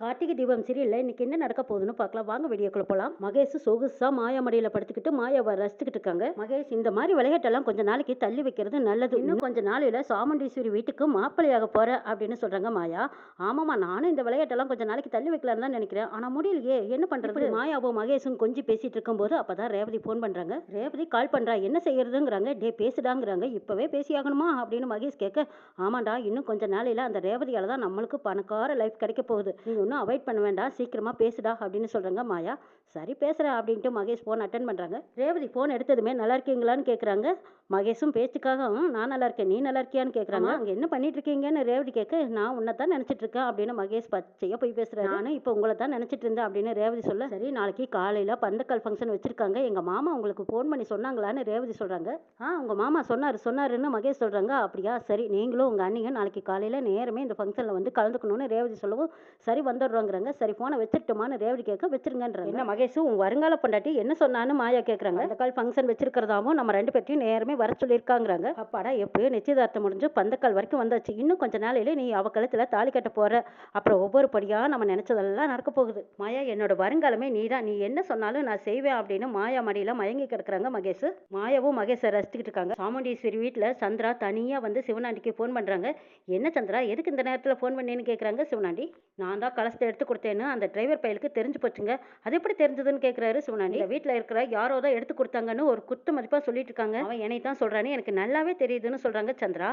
கார்த்திகை தீபம் சீரியல்ல இன்னைக்கு என்ன நடக்க போகுதுன்னு பார்க்கலாம். வாங்க வீடியோக்குள்ள போலாம். மகேஷ் சொகுசா மாயா மடியில படுத்துக்கிட்டு மாயாவை ரசிச்சுக்கிட்டு இருக்காங்க. மகேஷ் இந்த மாதிரி விளையாட்டெல்லாம் கொஞ்ச நாளைக்கு தள்ளி வைக்கிறது நல்லது. இன்னும் கொஞ்ச நாளையில சாமுண்டீஸ்வரி வீட்டுக்கு மாப்பிள்ளையாக போற அப்படின்னு சொல்றாங்க மாயா. ஆமாமா நானும் இந்த விளையாட்டெல்லாம் கொஞ்ச நாளைக்கு தள்ளி வைக்கலாம்னு தான் நினைக்கிறேன். ஆனா முடியலையே. என்ன பண்றது? மாயாவும் மகேஷும் கொஞ்சி பேசிட்டு இருக்கும்போது அப்பதான் ரேவதி ஃபோன் பண்றாங்க. ரேவதி கால் பண்றா? என்ன செய்யறதுங்கிறாங்க. டே பேசுடாங்கிறாங்க. இப்பவே பேசி ஆகணுமா? அப்படின்னு மகேஷ் கேட்க ஆமாண்டா இன்னும் கொஞ்ச நாளையில அந்த ரேவதியால தான் நம்மளுக்கு பணக்கார லைஃப் கிடைக்க போகுது. ஒன்றும் அவாய்ட் பண்ண வேண்டாம் சீக்கிரமா பேசுடா அப்படின்னு சொல்கிறாங்க மாயா. சரி பேசுறேன் அப்படின்ட்டு மகேஷ் ஃபோன் அட்டன் பண்றாங்க. ரேவதி ஃபோன் எடுத்ததுமே நல்லா இருக்கீங்களான்னு கேக்குறாங்க. மகேஷும் பேச்சுக்காக "ம், நான் நல்லா இருக்கேன். நீ நல்லா இருக்கியான்னு கேக்குறாங்க. அங்க என்ன பண்ணிட்டு இருக்கீங்கன்னு ரேவதி கேட்க நான் உன்னை தான் நினைச்சிட்டு இருக்கேன் அப்படின்னு மகேஷ் பச்சையா போய் பேசுறாரு. நானும் இப்போ உங்களை தான் நினைச்சிட்டு இருந்தேன் அப்படின்னு ரேவதி சொல்ல சரி நாளைக்கு காலையில பந்தக்கால் ஃபங்க்ஷன் வச்சிருக்காங்க. எங்க மாமா உங்களுக்கு ஃபோன் பண்ணி சொன்னாங்களான்னு ரேவதி சொல்றாங்க. ஆ உங்க மாமா சொன்னாரு சொன்னாருன்னு மகேஷ் சொல்றாங்க. அப்படியா சரி. நீங்களும் உங்க அண்ணியும் நாளைக்கு காலையில நேரமே இந்த ஃபங்க்ஷன்ல வந்து கலந்துக்கணும்னு ரேவதி சொல்லவும் சரி வந்துடுறோங்கிறாங்க. சரி போனை வச்சிருட்டுமான்னு ரேவதி கேட்க வச்சிருங்கன்றாங்க. என்ன மகேஷ் உன் வருங்கால பொண்டாட்டி என்ன சொன்னான்னு மாயா கேட்குறாங்க அந்த கால் ஃபங்க்ஷன் வச்சிருக்கிறதாவும் நம்ம ரெண்டு பேர்த்தையும் நேரமே வர சொல்லியிருக்காங்கிறாங்க. அப்பாடா எப்படியோ நிச்சயதார்த்தம் முடிஞ்சு பந்தக்கால் வரைக்கும் வந்தாச்சு. இன்னும் கொஞ்ச நாளையில நீ அவ கழுத்தில் தாலி கட்ட போற. அப்புறம் ஒவ்வொரு படியாக நம்ம நினைச்சதெல்லாம் நடக்க போகுது. மாயா என்னோட வருங்காலமே நீ தான் நீ என்ன சொன்னாலும் நான் செய்வேன் அப்படின்னு மாயா மடியில் மயங்கி கிடக்குறாங்க மகேஷ். மாயாவும் மகேஷை ரசிச்சுக்கிட்டு இருக்காங்க. சாமுண்டீஸ்வரி வீட்டில் சந்திரா தனியாக வந்து சிவனாண்டிக்கு ஃபோன் பண்ணுறாங்க என்ன சந்திரா எதுக்கு இந்த நேரத்தில் ஃபோன் பண்ணேன்னு கேட்குறாங்க சிவனாண்டி? நான் தான் கலசத்தை எடுத்து கொடுத்தேன்னு அந்த டிரைவர் பையலுக்கு தெரிஞ்சு போச்சுங்க. அது எப்படி தெரிஞ்சதுன்னு கேக்குறாரு சிவனாண்டி. இந்த வீட்டுல இருக்கிற யாரோ தான் எடுத்து கொடுத்தாங்கன்னு ஒரு குத்து மதிப்பா சொல்லிட்டு இருக்காங்க. அவன் என்னை தான் சொல்றான்னு எனக்கு நல்லாவே தெரியுதுன்னு சொல்றாங்க சந்திரா.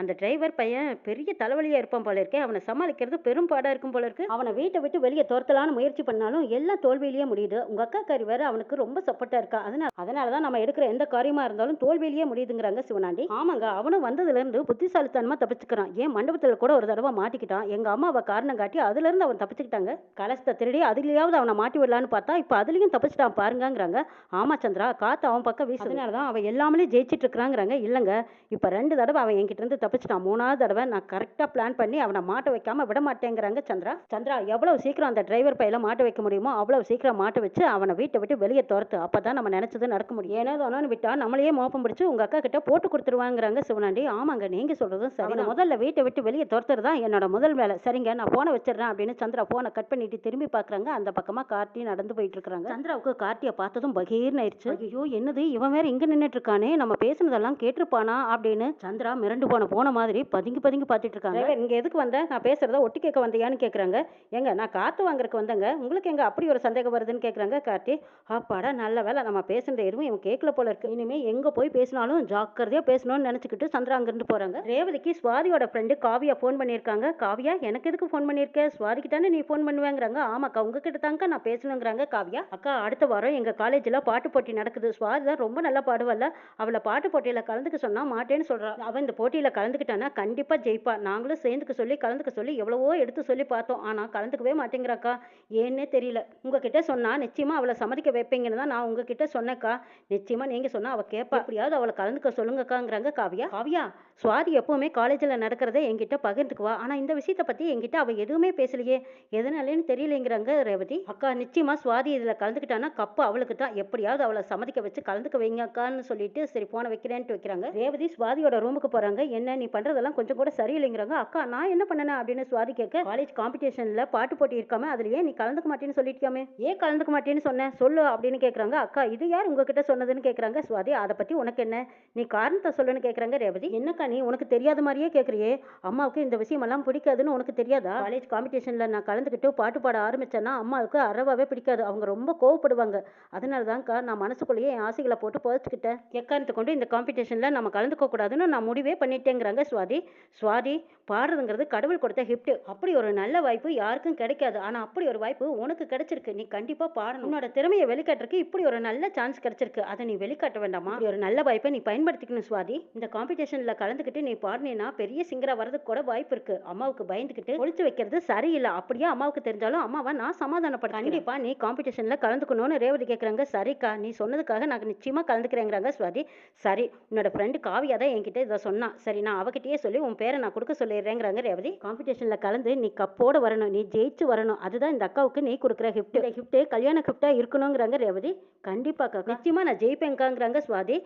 அந்த டிரைவர் பையன் பெரிய தலைவலியா இருப்பான் போல இருக்கே. அவனை சமாளிக்கிறது பெரும் பாடாக இருக்கும் போல இருக்கு. அவனை வீட்டை விட்டு வெளியே துரத்தலான்னு முயற்சி பண்ணாலும் எல்லாம் தோல்வியிலேயே முடியுது. உங்கள் அக்கா காரி வேற அவனுக்கு ரொம்ப சப்போர்ட்டாக இருக்கா. அதனால அதனாலதான் நம்ம எடுக்கிற எந்த காரியமாக இருந்தாலும் தோல்வியிலேயே முடியுதுங்கிறாங்க சிவனாண்டி. ஆமாங்க அவனும் வந்ததுலேருந்து புத்திசாலித்தனமாக தப்பிச்சுக்கிறான். ஏன் மண்டபத்தில் கூட ஒரு தடவை மாட்டிக்கிட்டான்? எங்க அம்மாவை காரணம் காட்டி அதுலேருந்து அவன் தப்பிச்சுக்கிட்டாங்க. கலசத்தை திருடி அதுலேயாவது அவனை மாட்டி விடலான்னு பார்த்தா இப்போ அதுலேயும் தப்பிச்சிட்டான் பாருங்கங்கிறாங்க. ஆமா சந்திரா காத்து அவன் பக்கம் வீசு அதனாலதான் அவன் எல்லாமே ஜெயிச்சிட்டு இருக்கிறாங்கிறாங்க. இல்லைங்க இப்போ ரெண்டு தடவை அவன் என்கிட்ட இருந்து தப்பிச்சிட்டான். மூணாவது தடவை நான் கரெக்டா பிளான் பண்ணி அவனை மாட்ட வைக்காம விட மாட்டேங்கிறாங்க சந்திரா. சந்திரா எவ்வளவு சீக்கிரம் அந்த டிரைவர் பையில மாட்ட வைக்க முடியுமோ அவ்வளவு சீக்கிரம் மாட்ட வச்சு அவனை வீட்டை விட்டு வெளியே துரத்து. அப்பதான் நம்ம நினைச்சது நடக்க முடியும். ஏனோ தானோன்னு விட்டா நம்மளையே மோப்பம் பிடிச்சு உங்க அக்கா கிட்ட போட்டு கொடுத்துருவாங்கிறாங்க சிவனாண்டி. ஆமாங்க நீங்க சொல்றதும் சரி. நான் முதல்ல வீட்டை விட்டு வெளியே துரத்துறது தான் என்னோட முதல் வேலை. சரிங்க நான் போனை வச்சிடுறேன் அப்படின்னு சந்திரா போனை கட் பண்ணிட்டு திரும்பி பாக்குறாங்க. அந்த பக்கமா கார்த்தி நடந்து போயிட்டு இருக்காங்க சந்திராவுக்கு கார்த்தியை பார்த்ததும் பகீர்னு ஆயிடுச்சு. ஐயோ என்னது? இவன் வேற இங்க நின்னுட்டு இருக்கானே. நம்ம பேசுனதெல்லாம் கேட்டிருப்பானா அப்படின்னு சந்திரா மிரண்டு போன போன மாதிரி பதுங்கி பதுங்கி பார்த்துட்டு இருக்காங்க. இங்க எதுக்கு வந்தேன் நான் பேசுறத ஒட்டி கேட்க வந்தியான்னு கேட்குறாங்க ஏங்க நான் காத்து வாங்குறதுக்கு வந்தேங்க. உங்களுக்கு எங்க அப்படி ஒரு சந்தேகம் வருதுன்னு கேட்குறாங்க கார்த்தி. அப்பாடா நல்ல வேலை நம்ம பேசுனது எதுவும் இவன் கேட்கல போல இருக்கு. இனிமே எங்க போய் பேசினாலும் ஜாக்கிரதையா பேசணும்னு நினைச்சுக்கிட்டு சந்திரா அங்கிருந்து போறாங்க. ரேவதிக்கு சுவாதியோட ஃப்ரெண்டு காவியா ஃபோன் பண்ணியிருக்காங்க. காவியா எனக்கு எதுக்கு ஃபோன் பண்ணியிருக்க? சுவாதிக்கு தானே நீ ஃபோன் பண்ணுவேங்கிறாங்க. ஆமாக்கா உங்ககிட்ட தாங்க நான் பேசணுங்கிறாங்க காவியா. அக்கா அடுத்த வாரம் எங்க காலேஜ்ல பாட்டு போட்டி நடக்குது. சுவாதி தான் ரொம்ப நல்லா பாடுவல்ல. அவளை பாட்டு போட்டியில கலந்துக்க சொன்னா மாட்டேன்னு சொல்கிறான் அவன் இந்த போட்டியில கலந்துக்கிட்டானா கண்டிப்பாக ஜெயிப்பா. நாங்களும் சேர்ந்துக்க சொல்லி கலந்துக்க சொல்லி எவ்வளவோ எடுத்து சொல்லி பார்த்தோம். ஆனால் கலந்துக்கவே மாட்டேங்கிறாக்கா? ஏன்னே தெரியல. உங்ககிட்ட சொன்னால் நிச்சயமாக அவளை சம்மதிக்க வைப்பீங்கன்னு தான் நான் உங்ககிட்ட சொன்னேக்கா. நிச்சயமாக நீங்கள் சொன்னால் அவள் கேட்பா எப்படியாவது அவளை கலந்துக்க சொல்லுங்கக்காங்கிறாங்க காவியா. காவியா சுவாதி எப்போவுமே காலேஜில் நடக்கிறத என்கிட்ட பகிர்ந்துக்குவா. ஆனால் இந்த விஷயத்தை பற்றி என்கிட்ட அவள் எதுவுமே பேசலையே. எதனாலேன்னு தெரியலைங்கிறாங்க ரேவதி. அக்கா நிச்சயமாக சுவாதி இதில் கலந்துக்கிட்டானா கப்பு அவளுக்கு தான். எப்படியாவது அவளை சம்மதிக்க வச்சு கலந்துக்க வைங்க அக்கான்னு சொல்லிட்டு சரி போன வைக்கிறேன்ட்டு வைக்கிறாங்க. ரேவதி சுவாதியோட ரூமுக்கு போகிறாங்க என்ன நீ பண்றதெல்லாம் கொஞ்சம் கூட சரியில்லைங்கிறாங்க அக்கா நான் என்ன பண்ணேன்? அப்படின்னு சுவாதி கேட்க காலேஜ் காம்படிஷன்ல பாட்டு போட்டி இருக்காம அதுல ஏன் நீ கலந்துக்க மாட்டேன்னு சொல்லிட்டியாமே? ஏன் கலந்துக்க மாட்டேன்னு சொன்னேன் சொல்லு அப்படின்னு கேக்குறாங்க அக்கா இது யார் உங்ககிட்ட சொன்னதுன்னு கேக்குறாங்க சுவாதி அதை பத்தி உனக்கு என்ன? நீ காரணத்தை சொல்லுன்னு கேக்குறாங்க ரேவதி. என்னக்கா நீ? உனக்கு தெரியாத மாதிரியே கேக்குறியே அம்மாவுக்கு இந்த விஷயம் எல்லாம் பிடிக்காதுன்னு உனக்கு தெரியாதா? காலேஜ் காம்படிஷன்ல நான் கலந்துக்கிட்டு பாட்டு பாட ஆரம்பிச்சேன்னா அம்மாவுக்கு அறவாவே பிடிக்காது. அவங்க ரொம்ப கோவப்படுவாங்க. அதனால தான்க்கா நான் மனசுக்குள்ளேயே என் ஆசைகளை போட்டு புதைச்சிக்கிட்டேன். எக்காரணத்தை கொண்டு இந்த காம்படிஷன்ல நம்ம கலந்துக்க கூடாதுன்னு நான் முடிவே பண்ணிட்டேங்க. அப்படிங்கிறாங்க சுவாதி. சுவாதி பாடுறதுங்கிறது கடவுள் கொடுத்த கிஃப்ட் அப்படி ஒரு நல்ல வாய்ப்பு யாருக்கும் கிடைக்காது. ஆனால் அப்படி ஒரு வாய்ப்பு உனக்கு கிடைச்சிருக்கு. நீ கண்டிப்பாக பாடணும். உன்னோட திறமையை வெளிக்காட்டுறதுக்கு இப்படி ஒரு நல்ல சான்ஸ் கிடைச்சிருக்கு. அதை நீ வெளிக்காட்ட வேண்டாமா? இப்படி ஒரு நல்ல வாய்ப்பை நீ பயன்படுத்திக்கணும் சுவாதி. இந்த காம்படிஷனில் கலந்துக்கிட்டு நீ பாடினேன்னா பெரிய சிங்கராக வரதுக்கு கூட வாய்ப்பு இருக்கு. அம்மாவுக்கு பயந்துக்கிட்டு ஒழிச்சு வைக்கிறது சரியில்லை. அப்படியே அம்மாவுக்கு தெரிஞ்சாலும் அம்மாவை நான் சமாதானப்படுத்த கண்டிப்பா நீ காம்படிஷனில் கலந்துக்கணும்னு ரேவதி கேட்குறாங்க சரிக்கா நீ சொன்னதுக்காக நான் நிச்சயமா கலந்துக்கிறேங்கிறாங்க சுவாதி. சரி உன்னோட ஃப்ரெண்டு காவியா தான் என்கிட்ட இதை சொன்னா. சரி நான் நான் அவகிட்டயே சொல்லி உன் பேரை நான் கொடுக்க சொல்லிடுறேங்கிறாங்க ரேவதி. காம்படிஷன்ல கலந்து நீ கப்போட வரணும் நீ ஜெயிச்சு வரணும். அதுதான் இந்த அக்காவுக்கு நீ கொடுக்குற கிஃப்ட் கிஃப்ட்டு கிஃப்ட் கல்யாண கிஃப்டா இருக்கணுங்கிறாங்க ரேவதி. கண்டிப்பாக்கா நிச்சயமா நான் ஜெயிப்பேங்காங்கிறாங்க சுவாதி.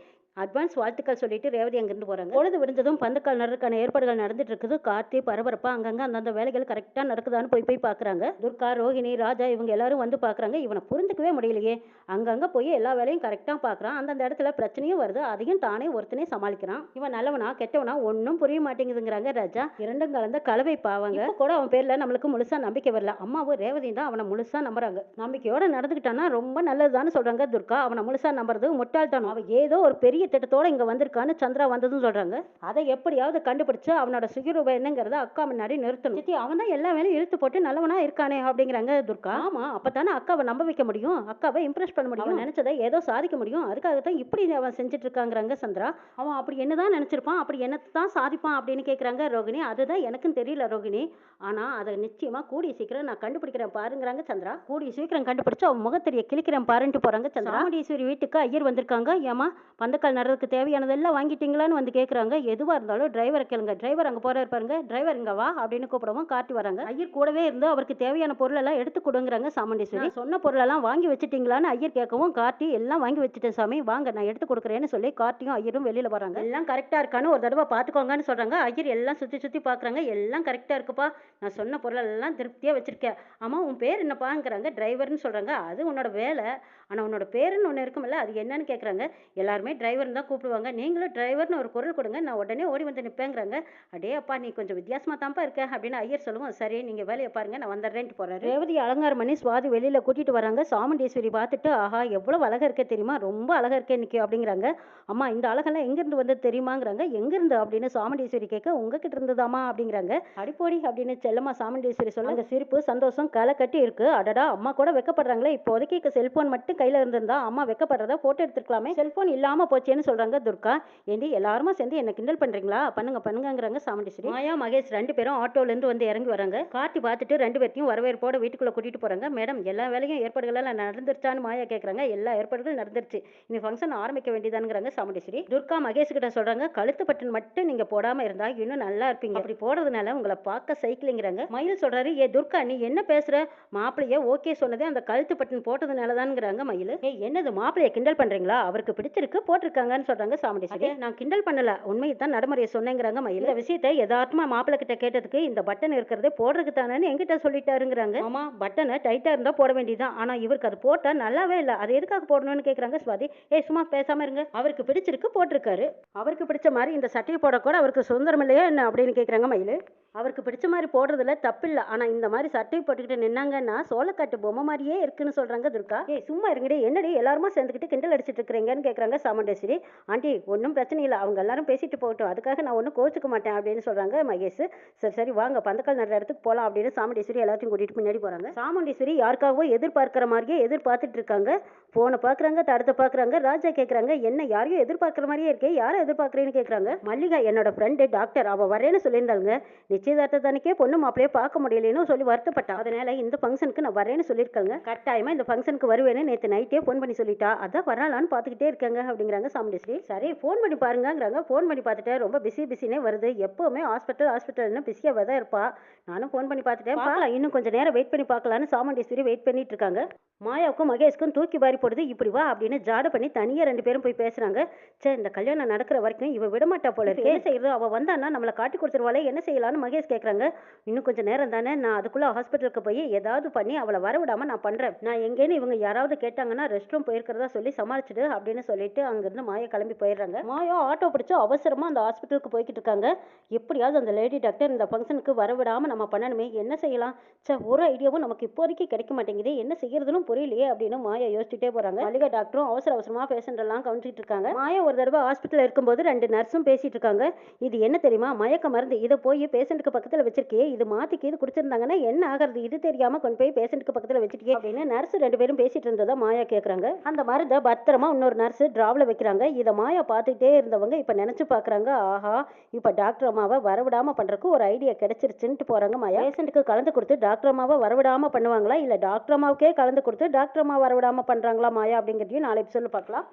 அட்வான்ஸ் வாழ்த்துக்கள் சொல்லிட்டு ரேவதி அங்கிருந்து போறாங்க? பொழுது விழுந்ததும் பந்தக்கால் நடக்கான ஏற்பாடுகள் நடந்துட்டு இருக்குது கார்த்தி பரபரப்பா அங்கங்க அந்தந்த வேலைகள் கரெக்டா நடக்குதான்னு போய் போய் பாக்குறாங்க. துர்கா ரோஹிணி ராஜா இவங்க எல்லாரும் வந்து பாக்குறாங்க. இவனை புரிந்துக்கவே முடியலையே. அங்கங்க போய் எல்லா வேலையும் கரெக்டா பாக்குறான். அந்தந்த இடத்துல பிரச்சனையும் வருது. அதையும் தானே ஒருத்தனே சமாளிக்கிறான். இவன் நல்லவனா கெட்டவனா ஒன்றும் புரிய மாட்டேங்குதுங்கிறாங்க ராஜா. இரண்டும் கலந்த கலவை பாவாங்க. கூட அவன் பேர்ல நம்மளுக்கு முழுசா நம்பிக்கை வரல. அம்மாவும் ரேவதியும் தான் அவனை முழுசா நம்புறாங்க. நம்பிக்கையோட நடந்துக்கிட்டான்னா ரொம்ப நல்லதுதான்னு சொல்றாங்க துர்கா. அவனை முழுசா நம்புறது முட்டாள்தான் அவன் ஏதோ ஒரு பெரிய திட்டத்தோட இங்க வந்திருக்கான்னு சந்திரா வந்ததும் சொல்றாங்க. அதை எப்படியாவது கண்டுபிடிச்சு அவனோட சுயரூபம் என்னங்கிறத அக்கா முன்னாடி நிறுத்தணும். சித்தி அவன் தான் எல்லா வேலையும் இழுத்து போட்டு நல்லவனா இருக்கானே அப்படிங்கிறாங்க துர்கா. ஆமா. அப்பதானே அக்காவை நம்ப வைக்க முடியும். அக்காவை இம்ப்ரெஸ் பண்ண முடியும். நினைச்சதை ஏதோ சாதிக்க முடியும். அதுக்காக தான் இப்படி அவன் செஞ்சுட்டு இருக்காங்கிறாங்க சந்திரா. அவன் அப்படி என்னதான் நினைச்சிருப்பான் அப்படி என்னத்தான் சாதிப்பான் அப்படின்னு கேக்குறாங்க ரோகிணி. அதுதான் எனக்கும் தெரியல ரோகிணி. ஆனா அதை நிச்சயமா கூடிய சீக்கிரம் நான் கண்டுபிடிக்கிறேன் பாருங்கிறாங்க சந்திரா. கூடிய சீக்கிரம் கண்டுபிடிச்சு அவன் முகத்தெரிய கிழிக்கிறேன் பாருன்ட்டு போறாங்க சந்திரா. ராமடீஸ்வரி வீட்டுக்கு ஐயர் வந்திருக்காங்க. ஏமா பந்தக்கால் நடுறதுக்கு தேவையானதெல்லாம் வாங்கிட்டீங்களான்னு வந்து கேக்குறாங்க. எதுவா இருந்தாலும் டிரைவரை கேளுங்க. டிரைவர் அங்க போறாரு பாருங்க. டிரைவர் இங்க வா அப்படின்னு கூப்பிடவும் காட்டி வராங்க. ஐயர் கூடவே இருந்து அவருக்கு தேவையான பொருள் எல்லாம் எடுத்து கொடுங்கறாங்க சாமுண்டீஸ்வரி. சொன்ன பொருளெல்லாம் வாங்கி வச்சிட்டீங்களான்னு ஐயர் கேட்கவும் காட்டி எல்லாம் வாங்கி வச்சுட்டேன் சாமி. வாங்க நான் எடுத்து கொடுக்குறேன்னு சொல்லி கார்த்தியும் ஐயரும் வெளியில வராங்க. எல்லாம் கரெக்டா இருக்கான்னு ஒரு தடவை பாத்துக்கோங்கன்னு சொல்றாங்க. ஐயர் எல்லாம் சுத்தி சுத்தி பாக்குறாங்க. எல்லாம் கரெக்டா இருக்குப்பா. நான் சொன்ன பொருள் எல்லாம் திருப்தியா வச்சிருக்கேன். ஆமா உன் பேர் என்னப்பாங்கிறாங்க? டிரைவர்னு சொல்றாங்க. அது உன்னோட வேலை. ஆனால் உன்னோட பேருன்னு ஒன்று இருக்கும்ல அது என்னன்னு கேட்குறாங்க எல்லாருமே டிரைவர்னு தான் கூப்பிடுவாங்க. நீங்களும் டிரைவர்னு ஒரு குரல் கொடுங்க. நான் உடனே ஓடி வந்து நிற்பேங்கிறாங்க அடே அப்பா நீ கொஞ்சம் வித்தியாசமாக தான்ப்பா இருக்க அப்படின்னு ஐயர் சொல்லுவோம். சரி நீங்கள் வேலையை பாருங்க நான் வந்துடுறேன்ட்டு போகிறேன் ரேவதி அலங்காரம் பண்ணி சுவாதி வெளியில் கூட்டிகிட்டு வராங்க. சாமுண்டீஸ்வரி பார்த்துட்டு ஆஹா எவ்வளோ அழகாக இருக்க தெரியுமா? ரொம்ப அழகாக இருக்கே இன்னைக்கு அப்படிங்கிறாங்க. அம்மா இந்த அழகெல்லாம் எங்கேருந்து வந்து தெரியுமாங்கிறாங்க. எங்கேருந்து? அப்படின்னு சாமுண்டீஸ்வரி கேட்க உங்ககிட்ட இருந்ததாமா அப்படிங்கிறாங்க. அடிப்போடி அப்படின்னு செல்லம்மா சாமுண்டீஸ்வரி சொல்லுங்க சிரிப்பு சந்தோஷம் களை கட்டி இருக்கு. அடடா அம்மா கூட வெக்கப்படுறாங்களே. இப்போதைக்கு செல்போன் மட்டும் கையில் இருந்திருந்தா அம்மா வெக்கப்படுறதா ஃபோட்டோ எடுத்துருக்கலாமே. செல்ஃபோன் இல்லாமல் போச்சேன்னு சொல்கிறாங்க துர்கா. ஏண்டி எல்லாருமா சேர்ந்து என்ன கிண்டல் பண்ணுறீங்களா பண்ணுங்க பண்ணுங்கங்கிறாங்க சாமுண்டீஸ்வரி மாயா மகேஷ் ரெண்டு பேரும் ஆட்டோலேருந்து வந்து இறங்கி வராங்க. கார்த்தி பார்த்துட்டு ரெண்டு பேர்த்தையும் வரவேற்போட வீட்டுக்குள்ள கூட்டிகிட்டு போகிறாங்க மேடம் எல்லா வேலையும் ஏற்பாடுகள் எல்லாம் நடந்துருச்சான்னு மாயா கேட்குறாங்க எல்லா ஏற்பாடுகளும் நடந்துருச்சு. இனி ஃபங்க்ஷன் ஆரம்பிக்க வேண்டியதானுங்கிறாங்க சாமுண்டீஸ்வரி துர்கா மகேஷ் கிட்ட சொல்கிறாங்க கழுத்து பட்டன் மட்டும் நீங்கள் போடாமல் இருந்தால் இன்னும் நல்லா இருப்பீங்க. அப்படி போடுறதுனால உங்களை பார்க்க சைக்கிளிங்கிறாங்க. மயில் சொல்கிறாரு ஏ துர்கா நீ என்ன பேசுகிற மாப்பிளைய ஓகே சொன்னதே அந்த கழுத்து பட்டன் போட்டதுனால தான்ங்கிறாங்க மயில். ஏய் என்னது மாப்பிளைய கிண்டல் பண்றீங்களா? அவருக்கு பிடிச்சிருக்கு போட்டிருக்காங்கன்னு சொல்றாங்க சாமுண்டீஸ்வரி நான் கிண்டல் பண்ணல. உண்மையை தான் நடைமுறையை சொன்னேங்கிறாங்க மயில். இந்த விஷயத்தை யதார்த்தமா மாப்பிள்ளை கிட்ட கேட்டதுக்கு இந்த பட்டன் இருக்கிறதே போடுறதுக்கு தானேன்னு எங்கிட்ட சொல்லிட்டாருங்கிறாங்க. ஆமா பட்டனை டைட்டா இருந்தா போட வேண்டியதுதான். ஆனா இவருக்கு அது போட்டா நல்லாவே இல்ல. அது எதுக்காக போடணும்னு கேக்குறாங்க சுவாதி. ஏய் சும்மா பேசாம இருங்க. அவருக்கு பிடிச்சிருக்கு போட்டிருக்காரு. அவருக்கு பிடிச்ச மாதிரி இந்த சட்டையை போடக்கூட அவருக்கு சுதந்திரம் இல்லையா என்ன அப்படின்னு கேக்குறாங்க மயில். அவருக்கு பிடிச்ச மாதிரி போடுறதுல தப்பில்ல. ஆனா இந்த மாதிரி சட்டை போட்டுக்கிட்டு நின்னாங்கன்னா சோளக்காட்டு பொம்மை மாதிரியே இருக்குன்னு சொல்றாங்க துர்கா. ஏய் சும்மா இருங்கடி என்னடி எல்லாருமா சேர்ந்துக்கிட்டு கிண்டல் அடிச்சிட்டு இருக்கிறீங்கன்னு கேட்குறாங்க சாமுண்டேஸ்வரி. ஆண்டி ஒன்றும் பிரச்சனை இல்லை. அவங்க எல்லாரும் பேசிட்டு போகட்டும். அதுக்காக நான் ஒன்றும் கோச்சுக்க மாட்டேன் அப்படின்னு சொல்கிறாங்க மகேஷ். சரி சரி வாங்க. பந்தக்கால் நடுற இடத்துக்கு போகலாம் அப்படின்னு சாமண்டேஸ்வரி எல்லாத்தையும் கூட்டிட்டு முன்னாடி போகிறாங்க சாமுண்டீஸ்வரி யாருக்காகவோ எதிர்பார்க்குற மாதிரியே எதிர்பார்த்துட்டு இருக்காங்க. போனை பார்க்குறாங்க தடத்தை பார்க்குறாங்க ராஜா கேட்குறாங்க என்ன யாரையும் எதிர்பார்க்குற மாதிரியே இருக்கே யாரை எதிர்பார்க்குறேன்னு கேட்குறாங்க மல்லிகா என்னோட ஃப்ரெண்டு டாக்டர் அவள் வரேன்னு சொல்லியிருந்தாங்க நிச்சயதார்த்தத்தனைக்கே பொண்ணு மாப்பிளையே பார்க்க முடியலன்னு சொல்லி வருத்தப்பட்டா. அதனால இந்த ஃபங்க்ஷனுக்கு நான் வரேன்னு சொல்லியிருக்காங்க கட்டாயமாக இந்த ஃபங்க்ஷனுக்கு வருவேன்னு நேற்று நைட்டே ஃபோன் பண்ணி சொல்லிட்டா. அதான் வரலான்னு பார்த்துக்கிட்டே இருக்காங்க அப்படிங்கிறாங்க சாமுண்டேஸ்வரி சரி ஃபோன் பண்ணி பாருங்கங்கிறாங்க. ஃபோன் பண்ணி பார்த்துட்டு ரொம்ப பிஸி பிஸினே வருது. எப்பவுமே ஹாஸ்பிட்டல் ஹாஸ்பிட்டல்னு பிஸியாக தான் இருப்பா. நானும் ஃபோன் பண்ணி பார்த்துட்டேன். பார்க்கலாம். இன்னும் கொஞ்சம் நேரம் வெயிட் பண்ணி பார்க்கலான்னு சாமுண்டேஸ்வரி வெயிட் பண்ணிட்டு இருக்காங்க. மாயாவுக்கும் மகேஷ்க்கும் தூக்கி வாரி போடுது. இப்படி வா அப்படின்னு ஜாட பண்ணி தனியாக ரெண்டு பேரும் போய் பேசுறாங்க. சே இந்த கல்யாணம் நடக்கிற வரைக்கும் இவ விடமாட்டா போல இருக்கு. என்ன செய்யறது? அவ வந்தான்னா நம்மளை காட்டி கொடுத்துருவாளே. என்ன செய்யலாம்னு மகேஷ் கேட்குறாங்க இன்னும் கொஞ்சம் நேரம் தானே. நான் அதுக்குள்ள ஹாஸ்பிட்டலுக்கு போய் ஏதாவது பண்ணி அவளை வரவிடாம நான் பண்றேன். நான் எங்கேன்னு இவங்க யாராவது கேட்டாங்கன்னா ரெஸ்ட் ரூம் போயிருக்கிறதா சொல்லி சமாளிச்சிடு அப்படின்னு சொல்லிட்டு அங்கிருந்து மாயா கிளம்பி போயிடுறாங்க. மாயா ஆட்டோ பிடிச்சி அவசரமா அந்த ஹாஸ்பிட்டலுக்கு போய்கிட்டு இருக்காங்க. எப்படியாவது அந்த லேடி டாக்டர் இந்த ஃபங்க்ஷனுக்கு வரவிடாம நம்ம பண்ணணுமே என்ன செய்யலாம்? சே ஒரு ஐடியாவும் நமக்கு இப்போதைக்கு கிடைக்க மாட்டேங்குது என்ன செய்யறதுன்னு புரியலையே அப்படின்னு மாயா யோசிச்சுட்டே போறாங்க. மல்லிகா டாக்டரும் அவசர அவசரமா பேஷண்ட் எல்லாம் கவனிச்சிட்டு இருக்காங்க. மாயா ஒரு தடவை ஹாஸ்பிட்டல் இருக்கும்போது ரெண்டு நர்ஸும் பேசிட்டு இருக்காங்க. இது என்ன தெரியுமா? மயக்க மருந்து. இதை போய் பேஷண்ட்டுக்கு பக்கத்துல வச்சிருக்கே இது மாத்திக்கு இது குடிச்சிருந்தாங்கன்னா என்ன ஆகிறது? இது தெரியாம கொண்டு போய் பேஷண்ட்டுக்கு பக்கத்துல வச்சிருக்கே அப்படின்னு நர்ஸ் ரெண்டு பேரும் பேசிட்டு இருந்ததா மாயா கேட்குறாங்க அந்த மருந்தை பத்திரமா இன்னொரு நர்ஸ் ட்ராவில் வைக்கிறாங்க. இதை மாயா பார்த்துக்கிட்டே இருந்தவங்க இப்போ நினச்சி பார்க்குறாங்க ஆஹா இப்போ டாக்டர் அம்மாவை வரவிடாம பண்றதுக்கு ஒரு ஐடியா கிடச்சிருச்சுன்ட்டு போகிறாங்க மாயா. பேஷண்ட்டுக்கு கலந்து கொடுத்து டாக்டர் அம்மாவை வரவிடாமல் பண்ணுவாங்களா? இல்லை டாக்டர் அம்மாவுக்கே கலந்து கொடுத்து டாக்டர் அம்மா வரவிடாமல் பண்ணுறாங்களா மாயா அப்படிங்கிறதையும் நாளைக்கு சொல்லி பார்க்கலாம்